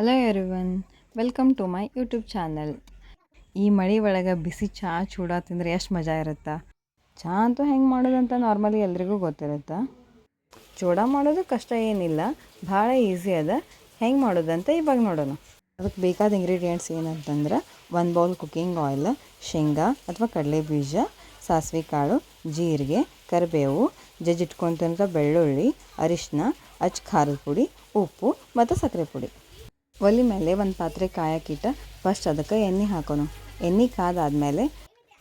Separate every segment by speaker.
Speaker 1: Hello everyone welcome to my YouTube channel ಈ ಮಳೆ ಒಳಗೆ ಬಿಸಿ ಚಹಾ ಚೂಡ ತಿಂದರೆ ಎಷ್ಟು ಮಜಾ ಇರುತ್ತೆ? ಚಹಾ ಅಂತೂ ಹೆಂಗೆ ಮಾಡೋದಂತ ನಾರ್ಮಲಿ ಎಲ್ರಿಗೂ ಗೊತ್ತಿರುತ್ತೆ. ಚೂಡ ಮಾಡೋದು ಕಷ್ಟ ಏನಿಲ್ಲ, ಭಾಳ ಈಸಿ ಅದ. ಹೆಂಗೆ ಮಾಡೋದಂತ ಇವಾಗ ನೋಡೋಣ. ಅದಕ್ಕೆ ಬೇಕಾದ ಇಂಗ್ರೀಡಿಯೆಂಟ್ಸ್ ಏನಂತಂದ್ರೆ ಒಂದು ಬೌಲ್ ಕುಕ್ಕಿಂಗ್ ಆಯಿಲ್ ಶೇಂಗಾ ಅಥವಾ ಕಡಲೆ ಬೀಜ ಸಾಸಿವೆ ಕಾಳು, ಜೀರಿಗೆ, ಕರಿಬೇವು, ಜಜ್ಜಿಟ್ಕೊಂತಂತ ಬೆಳ್ಳುಳ್ಳಿ ಅರಿಶಿನ ಅಚ್ಚ ಖಾರದ ಪುಡಿ, ಉಪ್ಪು ಮತ್ತು ಸಕ್ಕರೆ ಪುಡಿ. ಒಲೆ ಮೇಲೆ ಒಂದು ಪಾತ್ರೆ ಕಾಯಕ್ಕಿಟ್ಟ ಫಸ್ಟ್ ಅದಕ್ಕೆ ಎಣ್ಣೆ ಹಾಕೋಣ ಎಣ್ಣೆ ಕಾದಾದ್ಮೇಲೆ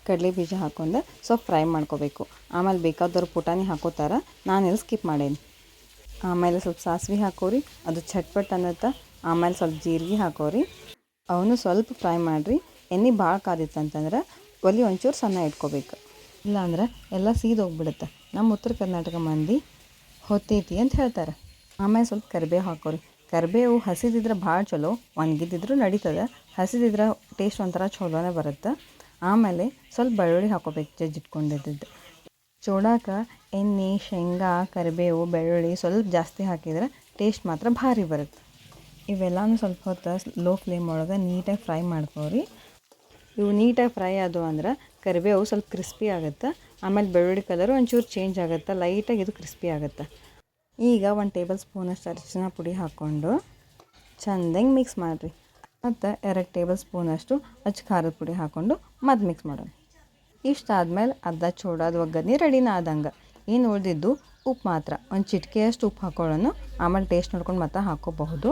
Speaker 1: ಕಡಲೆ ಬೀಜ ಹಾಕೊಂಡು ಸ್ವಲ್ಪ ಫ್ರೈ ಮಾಡ್ಕೋಬೇಕು. ಆಮೇಲೆ ಬೇಕಾದವ್ರು ಪುಟಾಣಿ ಹಾಕೋತಾರ ನಾನೆಲ್ಲ ಸ್ಕಿಪ್ ಮಾಡೇನಿ. ಆಮೇಲೆ ಸ್ವಲ್ಪ ಸಾಸಿವೆ ಹಾಕೋರಿ, ಅದು ಚಟ್ಪಟ್ ಅನ್ನತ್ತ, ಆಮೇಲೆ ಸ್ವಲ್ಪ ಜೀರಿಗೆ ಹಾಕೋರಿ. ಅವನು ಸ್ವಲ್ಪ ಫ್ರೈ ಮಾಡಿರಿ. ಎಣ್ಣೆ ಭಾಳ ಕಾದಿತ್ತಂತಂದ್ರೆ ಒಲೆ ಒಂಚೂರು ಸಣ್ಣ ಇಟ್ಕೋಬೇಕು. ಇಲ್ಲಾಂದ್ರೆ ಎಲ್ಲ ಸೀದೋಗ್ಬಿಡುತ್ತೆ ನಮ್ಮ ಉತ್ತರ ಕರ್ನಾಟಕ ಮಂದಿ ಹೊತ್ತೈತಿ ಅಂತ ಹೇಳ್ತಾರೆ. ಆಮೇಲೆ ಸ್ವಲ್ಪ ಕರಿಬೇವು ಹಾಕೋರಿ. ಕರಿಬೇವು ಹಸಿದಿದ್ರೆ ಭಾಳ ಚಲೋ ಒಣಗಿದ್ದಿದ್ರು ನಡೀತದೆ. ಹಸಿದಿದ್ರೆ ಟೇಸ್ಟ್ ಒಂಥರ ಚಲೋನೇ ಬರುತ್ತೆ. ಆಮೇಲೆ ಸ್ವಲ್ಪ ಬೆಳ್ಳುಳ್ಳಿ ಹಾಕೋಬೇಕು ಜಜ್ಜಿಟ್ಕೊಂಡಿದ್ದು ಚೂಡಾಕ ಎಣ್ಣೆ, ಶೇಂಗಾ, ಕರಿಬೇವು, ಬೆಳ್ಳುಳ್ಳಿ ಸ್ವಲ್ಪ ಜಾಸ್ತಿ ಹಾಕಿದ್ರೆ ಟೇಸ್ಟ್ ಮಾತ್ರ ಭಾರಿ ಬರುತ್ತೆ. ಇವೆಲ್ಲನೂ ಸ್ವಲ್ಪ ಹೊತ್ತು ಲೋ ಫ್ಲೇಮ್ ಒಳಗೆ ನೀಟಾಗಿ ಫ್ರೈ ಮಾಡ್ಕೋರಿ. ಇವು ನೀಟಾಗಿ ಫ್ರೈ ಆದವು ಅಂದ್ರೆ ಕರಿಬೇವು ಸ್ವಲ್ಪ ಕ್ರಿಸ್ಪಿ ಆಗುತ್ತೆ. ಆಮೇಲೆ ಬೆಳ್ಳುಳ್ಳಿ ಕಲರು ಒಂಚೂರು ಚೇಂಜ್ ಆಗುತ್ತೆ. ಲೈಟಾಗಿ ಇದು ಕ್ರಿಸ್ಪಿ ಆಗುತ್ತೆ. ಈಗ ಒಂದು ಟೇಬಲ್ ಸ್ಪೂನಷ್ಟು ಅರಿಶಿನ ಪುಡಿ ಹಾಕ್ಕೊಂಡು ಚೆಂದಂಗೆ ಮಿಕ್ಸ್ ಮಾಡಿರಿ. ಮತ್ತು ಎರಡು ಟೇಬಲ್ ಸ್ಪೂನಷ್ಟು ಅಚ್ಚು ಖಾರದ ಪುಡಿ ಹಾಕ್ಕೊಂಡು ಮತ್ತೆ ಮಿಕ್ಸ್ ಮಾಡೋಣ. ಇಷ್ಟು ಆದಮೇಲೆ ಅರ್ಧ ಚೂಡಾದ ಒಗ್ಗರಣೆ ರೆಡಿನ ಆದಂಗೆ. ಏನು ಉಳಿದಿದ್ದು ಉಪ್ಪು ಮಾತ್ರ. ಒಂದು ಚಿಟಿಕೆಯಷ್ಟು ಉಪ್ಪು ಹಾಕೊಳ್ಳೋಣ ಆಮೇಲೆ ಟೇಸ್ಟ್ ನೋಡ್ಕೊಂಡು ಮತ್ತೆ ಹಾಕೋಬಹುದು.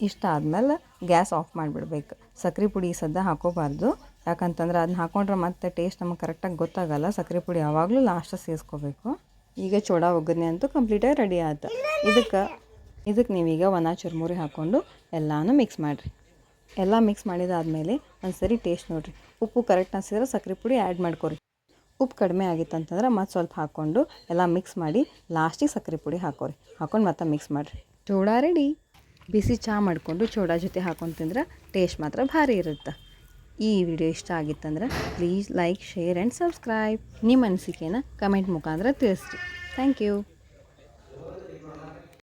Speaker 1: ಇಷ್ಟ ಆದಮೇಲೆ ಗ್ಯಾಸ್ ಆಫ್ ಮಾಡಿಬಿಡ್ಬೇಕು. ಸಕ್ಕರೆ ಪುಡಿ ಸದ್ದ ಹಾಕೋಬಾರ್ದು. ಯಾಕಂತಂದ್ರೆ ಅದನ್ನ ಹಾಕೊಂಡ್ರೆ ಮತ್ತೆ ಟೇಸ್ಟ್ ನಮಗೆ ಕರೆಕ್ಟಾಗಿ ಗೊತ್ತಾಗಲ್ಲ. ಸಕ್ಕರೆ ಪುಡಿ ಯಾವಾಗಲೂ ಲಾಸ್ಟ್ ಸೇರಿಸ್ಕೋಬೇಕು. ಈಗ ಚೋಡ ಒಗ್ಗರಣೆ ಅಂತೂ ಕಂಪ್ಲೀಟಾಗಿ ರೆಡಿ ಆಯ್ತು. ಇದಕ್ಕೆ ಇದಕ್ಕೆ ನೀವೀಗ ಒಣ ಚುರುಮುರಿ ಹಾಕ್ಕೊಂಡು ಎಲ್ಲನೂ ಮಿಕ್ಸ್ ಮಾಡಿರಿ. ಎಲ್ಲ ಮಿಕ್ಸ್ ಮಾಡಿದಾದ್ಮೇಲೆ ಒಂದು ಸರಿ ಟೇಸ್ಟ್ ನೋಡಿರಿ. ಉಪ್ಪು ಕರೆಕ್ಟ್ ಅನಿಸಿದ್ರೆ ಸಕ್ಕರೆ ಪುಡಿ ಆ್ಯಡ್ ಮಾಡ್ಕೊರಿ. ಉಪ್ಪು ಕಡಿಮೆ ಆಗಿತ್ತು ಅಂತಂದ್ರೆ ಮತ್ತೆ ಸ್ವಲ್ಪ ಹಾಕ್ಕೊಂಡು ಎಲ್ಲ ಮಿಕ್ಸ್ ಮಾಡಿ ಲಾಸ್ಟಿಗೆ ಸಕ್ಕರೆ ಪುಡಿ ಹಾಕೋರಿ. ಹಾಕೊಂಡು ಮತ್ತೆ ಮಿಕ್ಸ್ ಮಾಡಿರಿ. ಚೂಡ ರೆಡಿ ಬಿಸಿ ಚಹಾ ಮಾಡಿಕೊಂಡು ಚೂಡ ಜೊತೆ ಹಾಕೊಂಡು ತಿಂದ್ರೆ ಟೇಸ್ಟ್ ಮಾತ್ರ ಭಾರಿ ಇರುತ್ತೆ. ಈ ವಿಡಿಯೋ ಇಷ್ಟ ಆಗಿತ್ತಂದ್ರೆ please like share and subscribe ನಿಮ್ಮ ಅನಿಸಿಕೆನ ಕಮೆಂಟ್ ಮುಖಾಂತರ ತಿಳಿಸ್ರಿ. Thank you